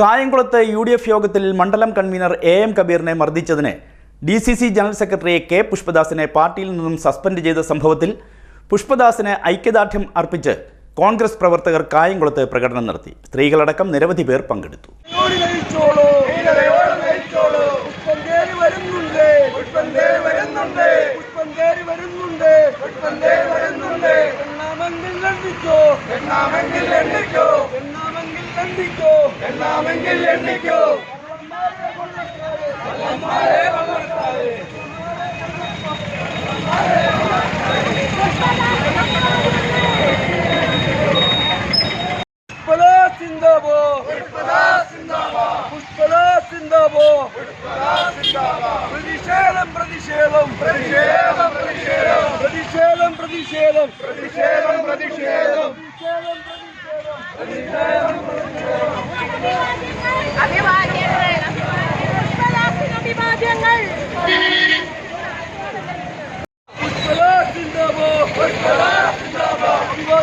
കായംകുളത്ത് U D F യോഗത്തിൽ മണ്ഡലം കൺവീനർ എ എം കബീറിനെ മർദ്ദിച്ചതിന് D C C general secretary K പുഷ്പദാസിനെ പാർട്ടിയിൽ നിന്നും സസ്പെൻഡ് ചെയ്ത സംഭവത്തിൽ പുഷ്പദാസിന് ഐക്യദാർഢ്യം അർപ്പിച്ച് കോൺഗ്രസ് പ്രവർത്തകർ കായംകുളത്ത് പ്രകടനം നടത്തി. സ്ത്രീകളടക്കം നിരവധി പേർ പങ്കെടുത്തു. എണ്ണിക്കോ കേറി വരുന്നുണ്ട് പുഷ്പം കേറി വരുന്നുണ്ട് പുഷ്പം കേറി വരുന്നുണ്ട് പുഷ്പം കേറി വരുന്നുണ്ട് എണ്ണാമെങ്കിൽ എണ്ണിക്കോ എണ്ണാമെങ്കിൽ എണ്ണിക്കോ എണ്ണാമെങ്കിൽ എണ്ണിക്കോ എണ്ണാമെങ്കിൽ എണ്ണിക്കോ പുഷ്പലാ സിന്ദാബോ പുഷ്പലാ സിന്ദാബോ പുഷ്പലാ സിന്ദാബോ പ്രതിഷേധം പ്രതിഷേധം പ്രതിഷേധം പ്രതിഷേധം പ്രതിഷേധം പ്രതിഷേധം പ്രതിഷേധം